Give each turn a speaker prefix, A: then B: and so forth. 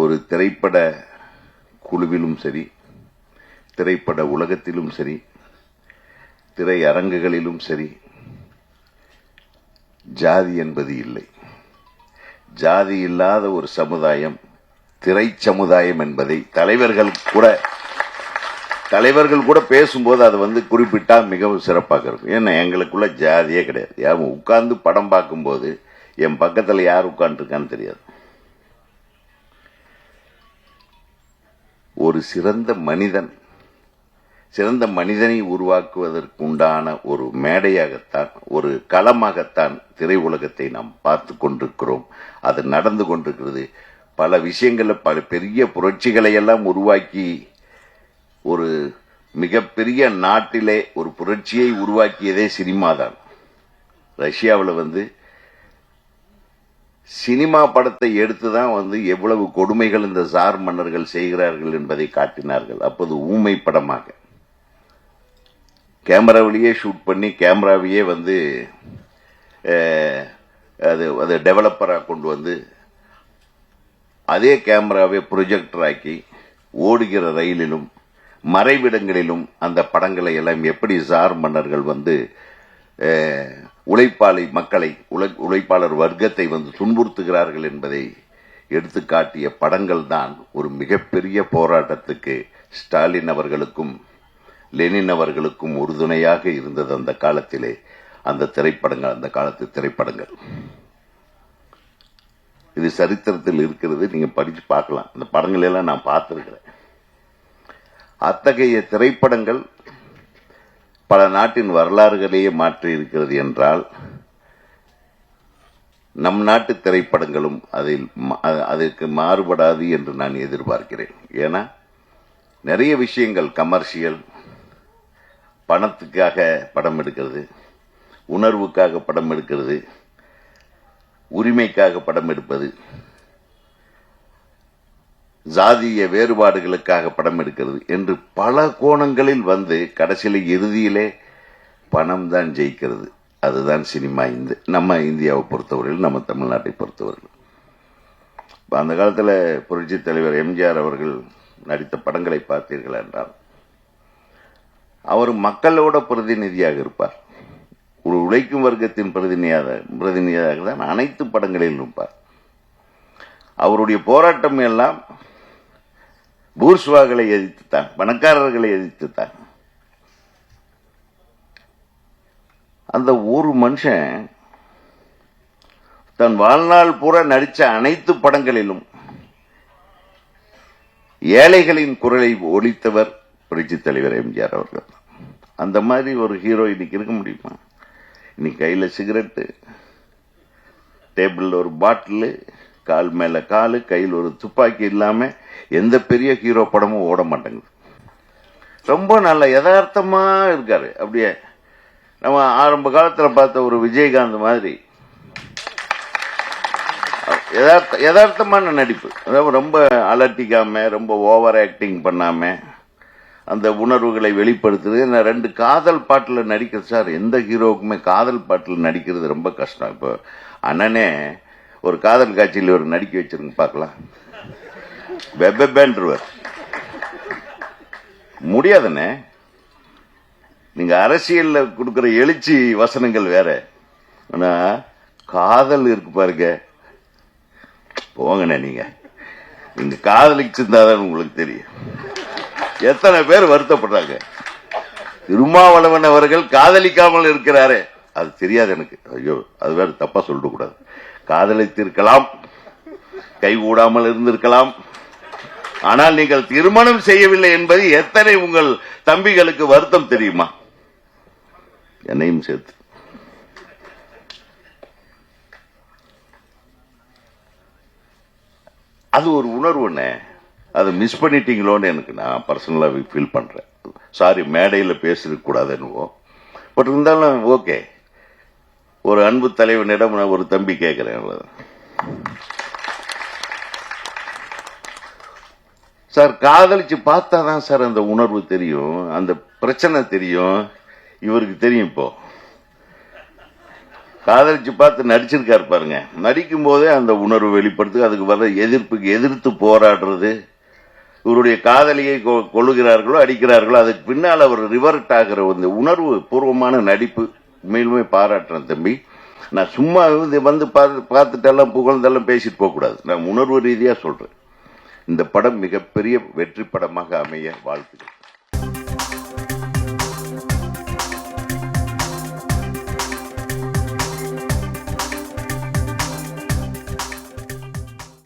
A: ஒரு திரைப்பட குழுவிலும் சரி திரைப்பட உலகத்திலும் சரி திரையரங்குகளிலும் சரி ஜாதி என்பது இல்லை. ஜாதி இல்லாத ஒரு சமுதாயம் திரை சமுதாயம் என்பதை தலைவர்கள் கூட தலைவர்கள் கூட பேசும்போது அதை வந்து குறிப்பிட்டா மிகவும் சிறப்பாக இருக்கும். ஏன்னா எங்களுக்குள்ள ஜாதியே கிடையாது. யாரும் உட்கார்ந்து படம் பார்க்கும்போது என் பக்கத்தில் யார் உட்காந்துருக்கான்னு தெரியாது. ஒரு சிறந்த மனிதன். சிறந்த மனிதனை உருவாக்குவதற்கு உண்டான ஒரு மேடையாகத்தான் ஒரு களமாகத்தான் திரையுலகத்தை நாம் பார்த்து கொண்டிருக்கிறோம். அது நடந்து கொண்டிருக்கிறது. பல விஷயங்களில் பல பெரிய புரட்சிகளை எல்லாம் உருவாக்கி ஒரு மிகப்பெரிய நாட்டிலே ஒரு புரட்சியை உருவாக்கியதே சினிமா தான் ரஷ்யாவில் வந்து சினிமா படத்தை எடுத்து தான் வந்து எவ்வளவு கொடுமைகள் இந்த சார் மன்னர்கள் செய்கிறார்கள் என்பதை காட்டினார்கள். அப்போது ஊமை படமாக. கேமராவிலேயே ஷூட் பண்ணி கேமராவையே வந்து அது அது டெவலப்பராக கொண்டு வந்து அதே கேமராவை ப்ரொஜெக்டர் ஆக்கி ஓடுகிற ரயிலிலும் மறைவிடங்களிலும் அந்த படங்களை எல்லாம் எப்படி சார் மன்னர்கள் வந்து உழைப்பாளி மக்களை உழை- உழைப்பாளர் வர்க்கத்தை வந்து துன்புறுத்துகிறார்கள் என்பதை எடுத்து காட்டிய படங்கள் தான் ஒரு மிகப்பெரிய போராட்டத்துக்கு ஸ்டாலின் அவர்களுக்கும் லெனின் அவர்களுக்கும் உறுதுணையாக இருந்தது அந்த காலத்திலே. அந்த திரைப்படங்கள் அந்த காலத்து திரைப்படங்கள். இது சரித்திரத்தில் இருக்கிறது நீங்க படிச்சு பார்க்கலாம். அந்த படங்கள் எல்லாம் நான் பார்த்திருக்கிறேன். அத்தகைய திரைப்படங்கள் பல நாட்டின் வரலாறுகளையே மாற்றி இருக்கிறது என்றால் நம் நாட்டு திரைப்படங்களும் அதில் அதற்கு மாறுபடாது என்று நான் எதிர்பார்க்கிறேன். ஏன்னா நிறைய விஷயங்கள் கமர்ஷியல் பணத்துக்காக படம் எடுக்கிறது உணர்வுக்காக படம் எடுக்கிறது உரிமைக்காக படம் எடுப்பது ஜாதிய வேறுபாடுகளுக்காக படம் எடுக்கிறது என்று பல கோணங்களில் வந்து கடைசியில் இறுதியிலே பணம் தான் ஜெயிக்கிறது. அதுதான் சினிமா இந்த நம்ம இந்தியாவை பொறுத்தவரையில் நம்ம தமிழ்நாட்டை பொறுத்தவரையில். இப்போ அந்த காலத்தில் புரட்சி தலைவர் எம்ஜிஆர் அவர்கள் நடித்த படங்களை பார்த்தீர்கள் என்றால் அவர் மக்களோட பிரதிநிதியாக இருப்பார். ஒரு உழைக்கும் வர்க்கத்தின் பிரதிநிதியாக பிரதிநிதியாக தான் அனைத்து படங்களிலும் இருப்பார். அவருடைய போராட்டம் எல்லாம் பூர்ஸ்வாக்களை எதிர்த்துத்தான் பணக்காரர்களை எதிர்த்துத்தான். அந்த ஒரு மனுஷன் தன் வாழ்நாள் பூரா நடிச்ச அனைத்து படங்களிலும் ஏழைகளின் குரலை ஒழித்தவர் புரட்சி தலைவர் எம்ஜிஆர் அவர்கள். அந்த மாதிரி ஒரு ஹீரோ இன்னைக்கு இருக்க முடியுமா? இன்னைக்கு கையில சிகரெட்டு டேபிளில் ஒரு பாட்டிலு கால் மேல காலு கையில் ஒரு துப்பாக்கி இல்லாம எந்த பெரிய ஹீரோ படமும் ஓட மாட்டேங்குது. ரொம்ப நல்ல யதார்த்தமா இருக்காரு. அப்படியே நம்ம ஆரம்ப காலத்துல பார்த்த ஒரு விஜயகாந்த் மாதிரி. யதார்த்த யதார்த்தமான நடிப்பு. அதாவது ரொம்ப அலட்டிக்காம ரொம்ப ஓவர் ஆக்டிங் பண்ணாம அந்த உணர்வுகளை வெளிப்படுத்துறது. நான் ரெண்டு காதல் பாட்டில் நடிக்கிறது சார் எந்த ஹீரோவுக்குமே காதல் பாட்டில் நடிக்கிறது ரொம்ப கஷ்டம். இப்போ அண்ணனே ஒரு காதல் காட்சியில் ஒரு நடிக்க வச்சிருங்க பார்க்கலாம். வெப்பேன்றவர் முடியாதுண்ணே. நீங்க அரசியல்ல கொடுக்குற எழுச்சி வசனங்கள் வேற. ஆனா காதல் இருக்கு பாருங்க. போங்கண்ணே நீங்க. நீங்க காதலிச்சிருந்தாதான் உங்களுக்கு தெரியும். எத்தனை பேர் வருத்தப்படுறாங்க. திருமாவளவன் அவர்கள் காதலிக்காமல் இருக்கிறாரே. அது தெரியாது எனக்கு. ஐயோ அது வேற தப்பா சொல்லிட கூடாது காதலித்திருக்கலாம். கைகூடாமல் இருந்திருக்கலாம். ஆனால் நீங்கள் திருமணம் செய்யவில்லை என்பது எத்தனை உங்கள் தம்பிகளுக்கு வருத்தம் தெரியுமா? என்னையும் சேர்த்து. அது ஒரு உணர்வுண்ணே அதை மிஸ் பண்ணிட்டீங்களோன்னு எனக்கு நான் பர்சனலாக ஃபீல் பண்றேன். சாரி மேடையில் பேசிருக்க கூடாதுன்னுவோ பட் இருந்தாலும் ஓகே ஒரு அன்பு தலைவனிடம் நான் ஒரு தம்பி கேட்கிறேன் அவ்வளவுதான். சார் காதலிச்சு பார்த்தா தான் சார் அந்த உணர்வு தெரியும் அந்த பிரச்சனை தெரியும் இவருக்கு தெரியும் இப்போ. காதலிச்சு பார்த்து நடிச்சிருக்காரு பாருங்க. நடிக்கும் போதே அந்த உணர்வு வெளிப்படுத்து அதுக்கு வர எதிர்ப்புக்கு எதிர்த்து போராடுறது. இவருடைய காதலியை கொ- அடிக்கிறார்களோ அதுக்கு பின்னால் அவர் ரிவர்ட் ஆகிற அந்த உணர்வு பூர்வமான நடிப்பு. உண்மையிலுமே பாராட்டுறேன் தம்பி. நான் சும்மா வந்து வந்து பார்த்து பார்த்துட்டெல்லாம் புகழ்ந்தெல்லாம் பேசிட்டு போகக்கூடாது. நான் உணர்வு ரீதியாக சொல்றேன். இந்த படம் மிகப்பெரிய வெற்றி படமாக அமைய வாழ்த்துக்கள்.